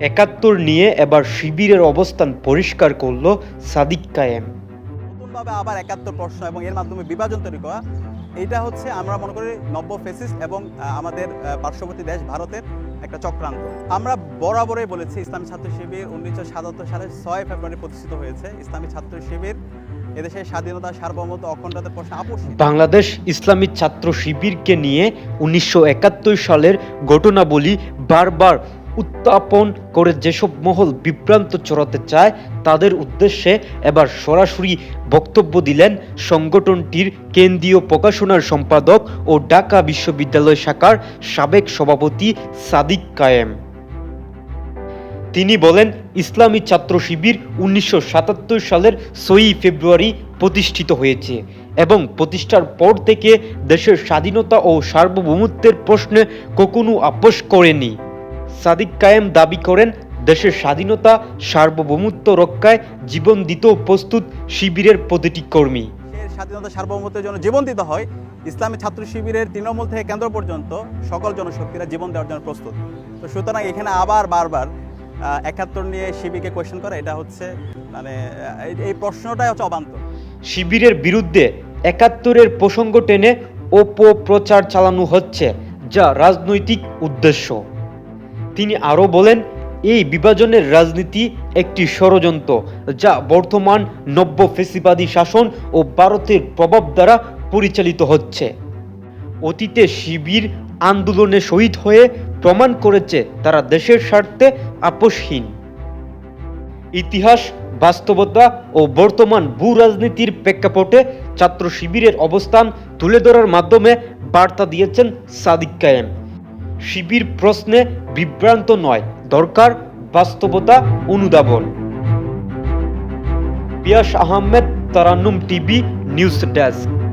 একাত্তর নিয়ে এবার শিবিরের অবস্থান পরিষ্কার করল সাদিক কায়েম। নতুনভাবে আবার একাত্তর প্রশ্ন এবং এর মাধ্যমে বিভাজন তৈরি করা। এটা হচ্ছে আমরা মনে করি নব্য ফেসিস এবং আমাদের পার্শ্ববর্তী দেশ ভারতের একটা চক্রান্ত। আমরা বরাবরই বলেছি ইসলামী ছাত্র শিবির উনিশশো সাতাত্তর সালে ছয় ফেব্রুয়ারি প্রতিষ্ঠিত হয়েছে। ইসলামী ছাত্র শিবির এদেশের স্বাধীনতা সার্বভৌমত্ব অখণ্ডতার প্রশ্নে বাংলাদেশ ইসলামী ছাত্র শিবিরকে নিয়ে উনিশশো একাত্তর সালের ঘটনাবলী বারবার উত্থাপন করে যেসব মহল বিভ্রান্ত চড়াতে চায়, তাদের উদ্দেশ্যে এবার সরাসরি বক্তব্য দিলেন সংগঠনটির কেন্দ্রীয় প্রকাশনার সম্পাদক ও ঢাকা বিশ্ববিদ্যালয় শাখার সাবেক সভাপতি সাদিক কায়েম। তিনি বলেন, ইসলামী ছাত্র শিবির উনিশশো সাতাত্তর সালের ছয়ই ফেব্রুয়ারি প্রতিষ্ঠিত হয়েছে এবং প্রতিষ্ঠার পর থেকে দেশের স্বাধীনতা ও সার্বভৌমত্বের প্রশ্নে কখনো আপোষ করেনি। সাদিক কায়েম দাবি করেন দেশের স্বাধীনতা সার্বভৌমত্ব রক্ষায় জীবন দিতেও প্রস্তুত শিবিরের প্রতিটি কর্মী। স্বাধীনতা সার্বভৌমত্বের জন্য জীবন দিতে হয়। ইসলামী ছাত্র শিবিরের তৃণমূল থেকে কেন্দ্র পর্যন্ত সকল জনশক্তিরা জীবন দেওয়ার জন্য প্রস্তুত। তো সুতরাং এখানে আবার বারবার একাত্তর নিয়ে শিবিরকে কোয়েশ্চেন করা এটা হচ্ছে মানে এই- এই প্রশ্নটাই হচ্ছে অবান্তর। শিবিরের বিরুদ্ধে একাত্তরের প্রসঙ্গ টেনে অপপ্রচার চালানো হচ্ছে যা রাজনৈতিক উদ্দেশ্য। তিনি আরও বলেন, এই বিভাজনের রাজনীতি একটি ষড়যন্ত্র যা বর্তমান নব্য ফেসিবাদী শাসন ও ভারতের প্রভাব দ্বারা পরিচালিত হচ্ছে। অতীতে শিবির আন্দোলনে শহীদ হয়ে প্রমাণ করেছে তারা দেশের স্বার্থে আপোষহীন। ইতিহাস, বাস্তবতা ও বর্তমান ভূ রাজনীতির প্রেক্ষাপটে ছাত্র শিবিরের অবস্থান তুলে ধরার মাধ্যমে বার্তা দিয়েছেন সাদিক কায়েম। শিবির প্রশ্নে বিভ্রান্ত নয় দরকার বাস্তবতা অনুধাবন। Piyas Ahmed Tarannum TV news desk.